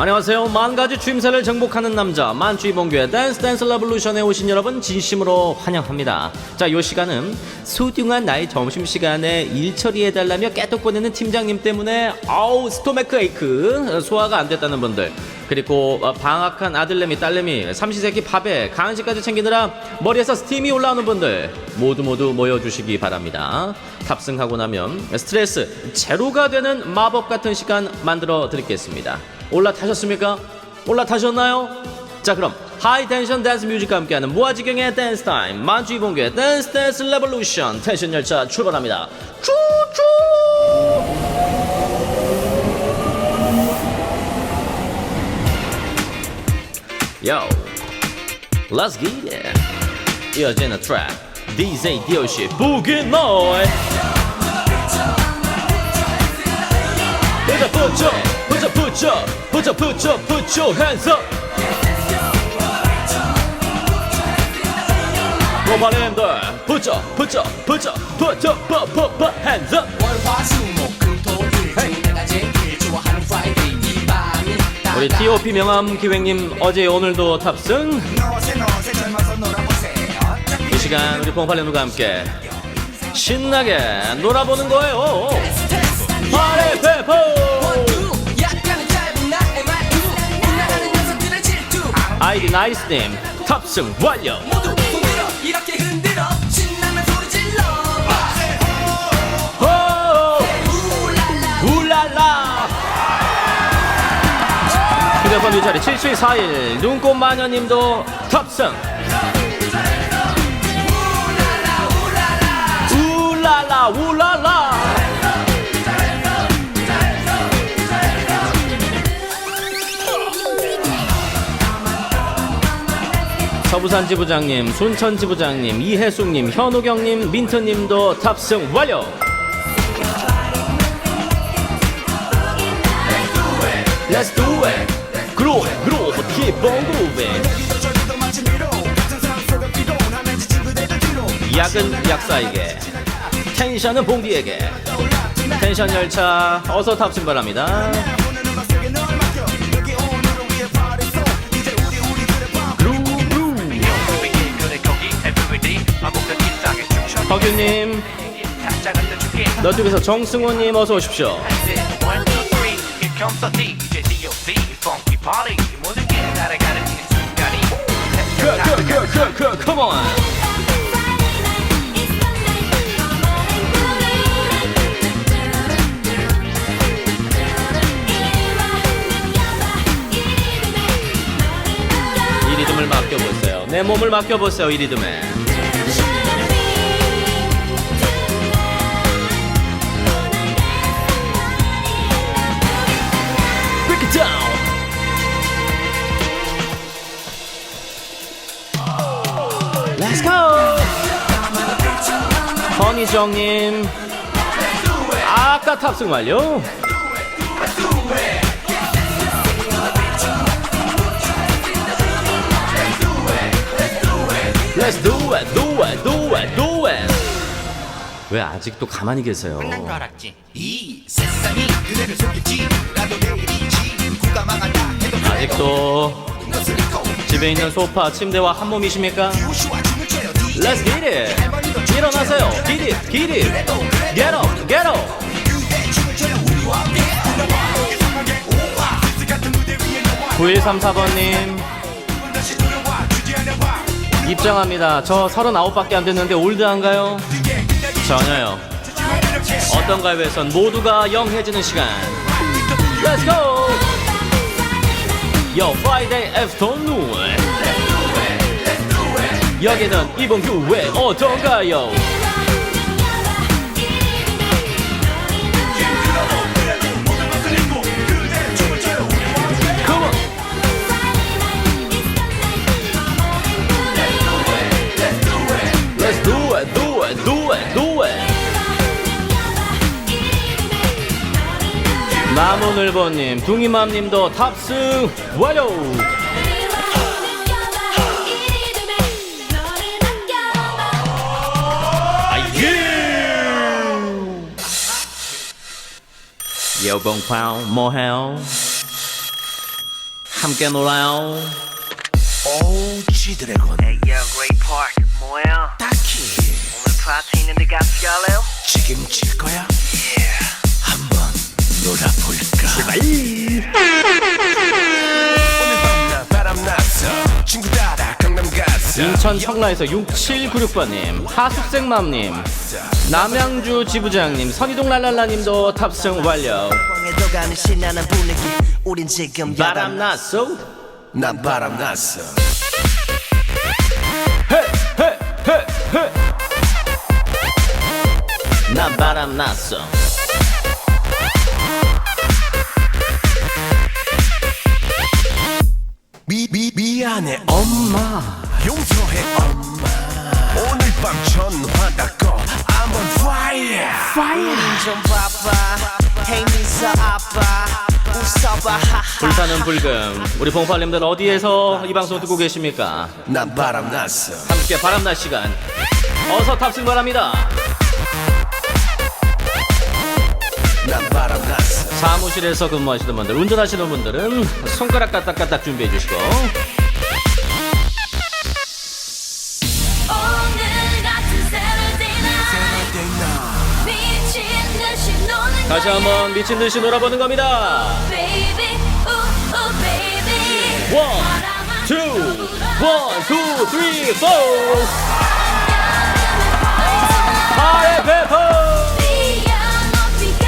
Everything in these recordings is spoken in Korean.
안녕하세요. 만 가지 추임새를 정복하는 남자 만주이봉규의 댄스 댄스 레볼루션에 오신 여러분 진심으로 환영합니다. 자, 요 시간은 소중한 나의 점심 시간에 일 처리해 달라며 깨톡 보내는 팀장님 때문에 아우 스토메크 에이크 소화가 안 됐다는 분들 그리고 어, 방학한 아들내미 딸내미 삼시세끼 밥에 간식까지 챙기느라 머리에서 스팀이 올라오는 분들 모두 모두 모여주시기 바랍니다. 탑승하고 나면 스트레스 제로가 되는 마법 같은 시간 만들어 드리겠습니다. 올라타셨습니까? 올라타셨나요? 자 그럼 하이텐션 댄스 뮤직과 함께하는 무아지경의 댄스 타임 만주이봉교의 댄스 댄스 레볼루션 텐션 열차 출발합니다. 추추! Yo, let's get it. 이어지는 트랙 DJ 디오시 부기 노이. Put your, put your, put your, put your, put your, hands up. 모발님들, put your, put your, put your, put your, put, put, put hands up. 우리 T.O.P 명함 기획님 어제 오늘도 탑승. 이 시간 우리 봉팔레누가 함께 신나게 놀아보는 거예요. 파리 페퍼. 아이디 나이스님 탑승 완료. 모두 손들어 이렇게 흔들어 신나면 소리 질러 호! 울랄라. 휴대폰 뒷자리 7741 눈꽃 마녀님도 탑승. 울랄라 울랄라. 서부산 지부장님, 순천 지부장님, 이혜숙님, 현우경님, 민트님도 탑승 완료. 약은 약사에게, 텐션은 봉디에게. 텐션 열차 어서 탑승 바랍니다. 허규님, 너쪽에서 정승호님 어서 오십시오. 이 리듬을 맡겨보세요. 내 몸을 맡겨보세요. 이 리듬에. 허니정님. 아까 탑승 완료. Let's do it, do it, do it, do it. 왜 아직도 가만히 계세요? 알았지 이 세상이 그대를 속였지 나도 내일이지 누가 망한다 해도 아직도 집에 있는 소파, 침대와 한 몸이십니까? Let's get it. 일어나세요. 같은 무대 위에 나와 9134번님 다시 돌아와 주제하려와 입장합니다. 저 39밖에 안 됐는데 올드한가요? 전혀요. 어떤 가요에선 모두가 영해지는 시간. Go. Yo, Friday afternoon. 여기는 이봉규의 어떤가요? 나무늘보님, 둥이맘님도 탑승 완료. 여봉파우 뭐해요? 함께 놀아요. 오 지드래곤 인천 청라에서 6796번님, 하숙생맘님, 남양주 지부장님, 선이동 랄랄라님도 탑승 완료. 바람 났어? 난 바람 났어 난 바람 났어. 미, 미, 미안해 엄마 용서해 엄마 오늘 밤 전화 닫고 I'm on fire 우린 좀 바빠 Hey 미서 아빠 웃어봐 하하 불타는 불금. 우리 봉팔님들 어디에서 이 방송 듣고 계십니까? 난 바람났어 함께 바람날 시간. 어서 탑승 바랍니다. 난 바람났어 사무실에서 근무하시는 분들, 운전하시는 분들은 손가락 까딱까딱 준비해 주시고. 다시 한번 미친 듯이 놀아보는 겁니다. 원, 투, 원, 투, 쓰리, 포. 파의 배포. 뛰어넘기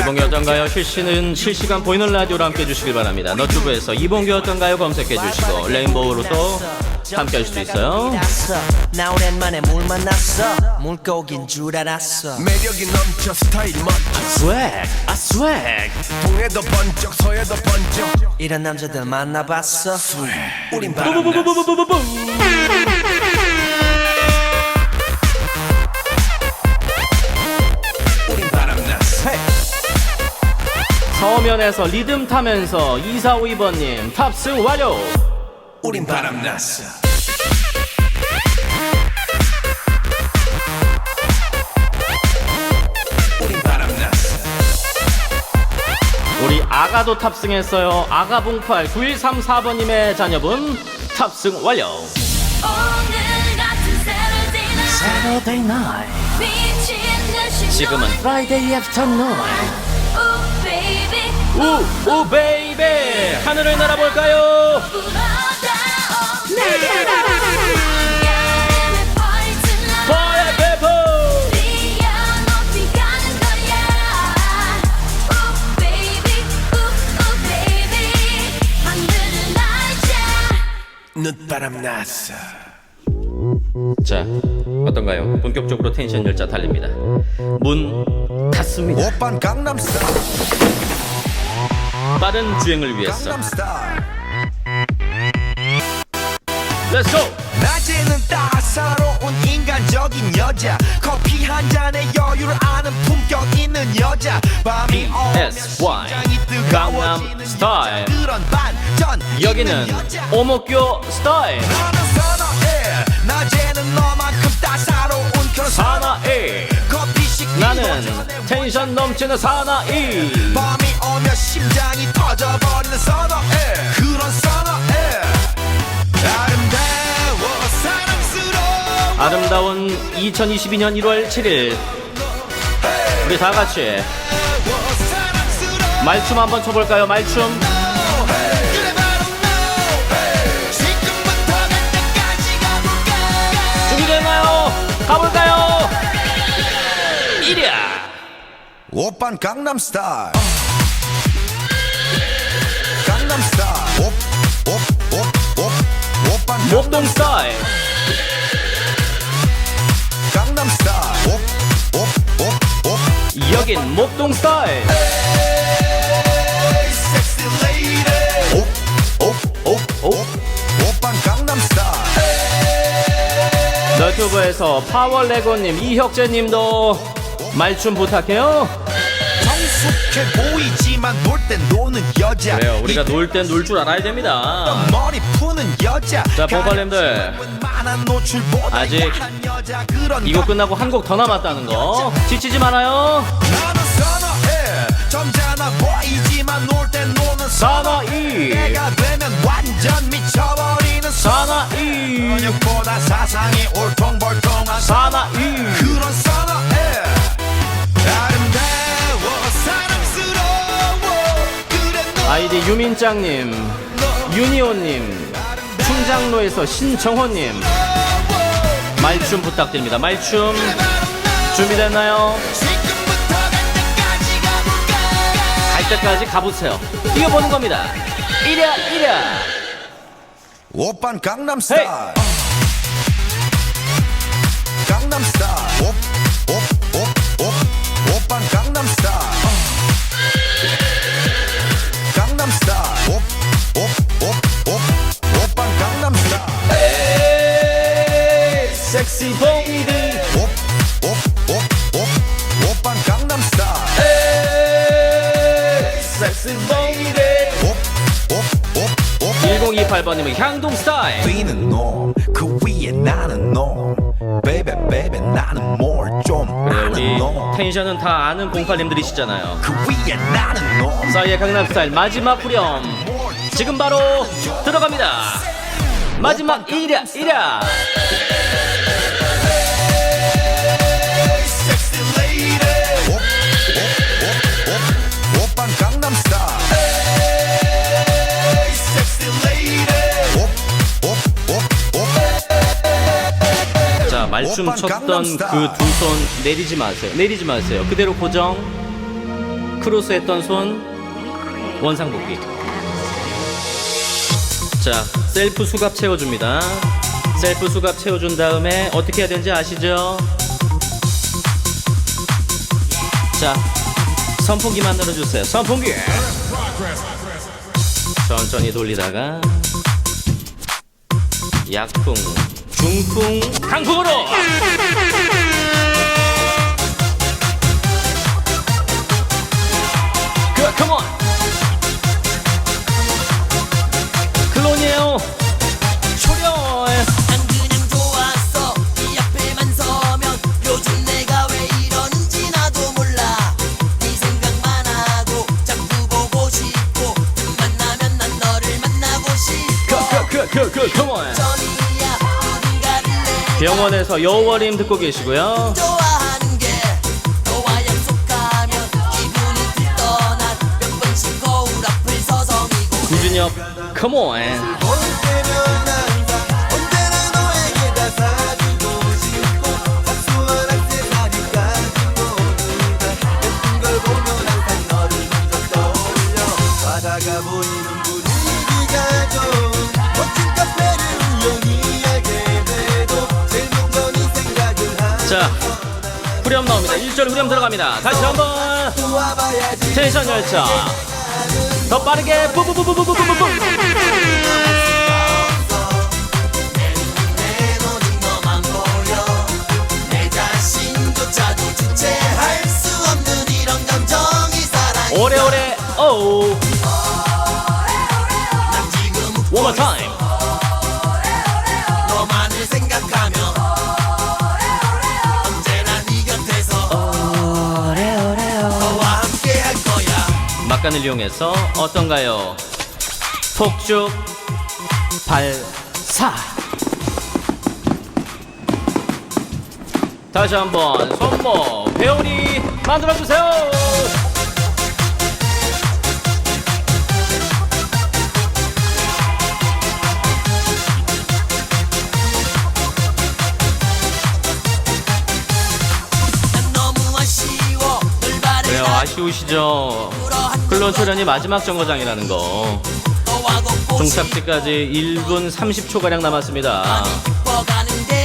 이봉규 어떤가요? 실시는 실시간 보이는 라디오로 함께 해주시길 바랍니다. 너튜브에서 이봉규 어떤가요? 검색해 주시고 레인보우로도 함께 할수 있어요. 나 오랜만에 물 만났어 물고기인 줄 알았어 매력이 넘쳐 스타일 멋져 스웩, 아 스웩. 동해도 번쩍 서해도 번쩍 이런 남자들 만나봤어 우린 바람났어 서면에서 리듬 타면서 2452번님 탑승 완료. 우린 바람났어 우리 아가도 탑승했어요. 아가봉팔 9134번님의 자녀분 탑승 완료. Saturday night 지금은 Friday afternoon. ooh baby 우, 우, 베이베. 하늘을 날아볼까요? 눈바람 났어 자, 어떤가요? 본격적으로 텐션 열자 달립니다. 문 닫습니다. 오빤 강남스타일 빠른 주행을 위해서. Let's go. 낮에는 따사로운 인간적인 여자 커피 한 잔에 여유를 아는 품격 있는 여자 밤이 오면 심장이 강남 스타일. 그런 반전 여기는. 오목교 스타일. 나는 선어해 낮에는 너만큼 따사로운 그런 사나이. 나는 텐션 넘치는 사나이. 밤이 오면 심장이 터져버리는 선어해 그런 선어해 아름다워 사랑스러워 아름다운 2022년 1월 7일. 우리 다 같이 말춤 한번 쳐볼까요? 말춤. 지금부터 가볼까 준비됐나요? 이랴. 오빤 강남스타일. 강남스타일. 옵옵옵옵 오빤 목동 스타일. 강남스타일. 옵옵옵옵 여긴 목동 스타일. 너튜브에서 파워레고님, 이혁재님도 말춤 부탁해요. 보이지 보이지만 놀 땐 노는 여자. 그래요. 우리가 놀 땐 놀 줄 알아야 됩니다. 머리 푸는 여자. 자, 보컬님들. 아직 이곡 끝나고 한 곡 더 남았다는 거. 지치지 말아요. 점잖아 보이지만 놀 땐 노는 사나이. 내가 되면 완전 미쳐버리는 사나이. 근육보다 사상이 올통벌통한 사나이. 그런 유민짱님 유니온님 충장로에서 신정호님. 말춤 부탁드립니다. 말춤 준비됐나요? 갈 때까지 가보세요. 뛰어보는 겁니다. 이랴 이랴. 오빤 강남스타일. 강남스타일. 옵옵옵옵 오빤 강남스타일 강남스타일 1028번님은 향동 스타일. 위는 놈 그 위에 나는 놈 베이베 베이베 나는 뭘좀 아는 놈 텐션은 다 아는 공팔님들이시잖아요. 그 위에 나는 놈 싸이의 강남 스타일 마지막 후렴. 지금 바로 들어갑니다. 마지막 이랴 이랴 말춤 오빤 쳤던. 그 두 손 내리지 마세요. 내리지 마세요. 그대로 고정. 크로스 했던 손. 원상복귀. 자 셀프 수갑 채워줍니다. 셀프 수갑 채워준 다음에 어떻게 해야 되는지 아시죠? 자 선풍기 만들어 주세요. 선풍기! 천천히 돌리다가 약풍 중풍 강풍으로. 그 컴온 내 병원에서 여워림 듣고 계시고요. 좋아하는 게 너와 약속하면 기분이 들떠난 몇 번씩 거울 앞을 서성이고 구준엽 컴온 후렴 들어갑니다. 다시 한번. 텐션 열차. 더 빠르게. 뿌뿌뿌뿌뿌뿌뿌 내 눈이 너만 보여 내 자신 막간을 이용해서 어떤가요? 폭죽 발사. 다시 한번 손목 배우리 만들어주세요 아쉬우시죠 클론 출연이 마지막 정거장이라는 거. 종착지까지 1분 30초가량 남았습니다. 싶어가는 게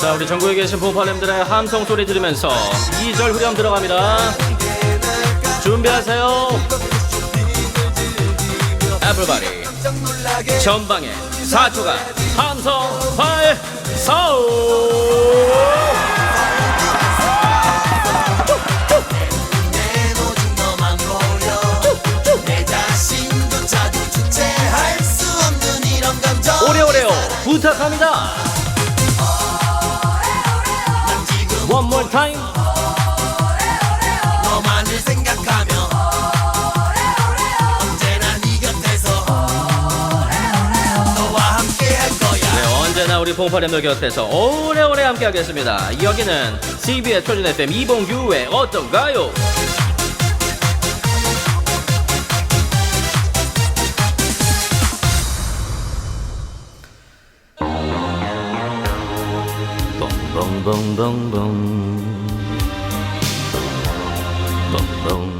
자 우리 전국에 계신 봉팔렘들의 함성 소리 들으면서 2절 후렴 들어갑니다. 준비하세요. Everybody 전방에 4초간 함성 발사 08의 너 곁에서 오래오래 함께하겠습니다. 여기는 CBS 초진 FM 이봉규의 어떤가요? 봉봉봉봉봉 봉봉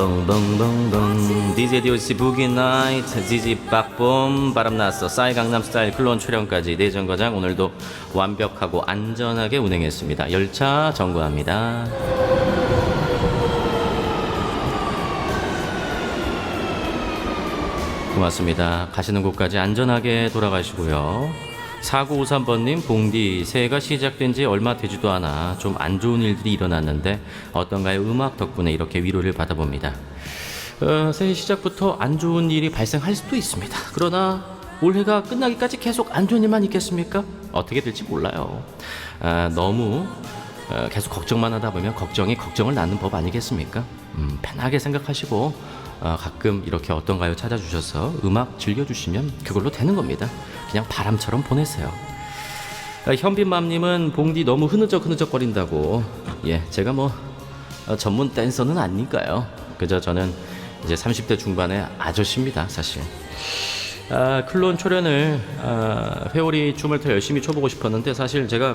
벙벙벙벙벙 DJ DOC 부기 나이트 지지 빡봄 바람났어. 싸이 강남 스타일 클론 출연까지 내정거장 오늘도 완벽하고 안전하게 운행했습니다. 열차 점거합니다. 고맙습니다. 가시는 곳까지 안전하게 돌아가시고요 4953번님 봉디 새해가 시작된 지 얼마 되지도 않아 좀 안 좋은 일들이 일어났는데 어떤가요? 음악 덕분에 이렇게 위로를 받아봅니다. 어, 새해 시작부터 안 좋은 일이 발생할 수도 있습니다. 그러나 올해가 끝나기까지 계속 안 좋은 일만 있겠습니까? 어떻게 될지 몰라요. 아, 너무 어, 계속 걱정만 하다 보면 걱정이 걱정을 낳는 법 아니겠습니까? 음, 편하게 생각하시고 어, 가끔 이렇게 어떤가요? 찾아주셔서 음악 즐겨주시면 그걸로 되는 겁니다. 그냥 바람처럼 보내세요. 아, 현빈맘님은 봉디 너무 흐느적 흐느적거린다고. 예 제가 뭐 어, 전문 댄서는 아니니까요? 그저 저는 이제 30대 중반의 아저씨입니다 사실. 아, 클론 초련을 아, 회오리 춤을 더 열심히 춰보고 싶었는데 사실 제가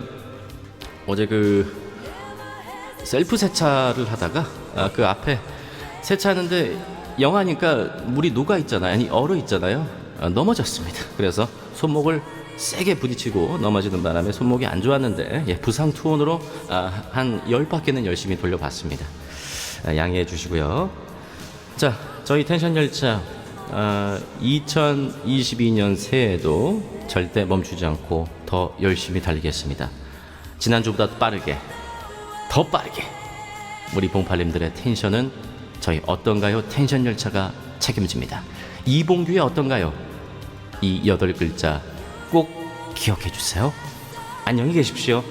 어제 그 셀프 세차를 하다가 아, 그 앞에 세차하는데 영하니까 물이 녹아 있잖아요. 아니 얼어 있잖아요. 아, 넘어졌습니다. 그래서 손목을 세게 부딪히고 넘어지는 바람에 손목이 안 좋았는데 예, 부상 투혼으로 아, 한열 바퀴는 열심히 돌려봤습니다. 아, 양해해 주시고요. 자, 저희 텐션 열차 아, 2022년 새해에도 절대 멈추지 않고 더 열심히 달리겠습니다. 지난주보다 빠르게 더 빠르게 우리 봉팔님들의 텐션은 저희 어떤가요 텐션 열차가 책임집니다. 이봉규의 어떤가요? 이 여덟 글자 꼭 기억해 주세요. 안녕히 계십시오.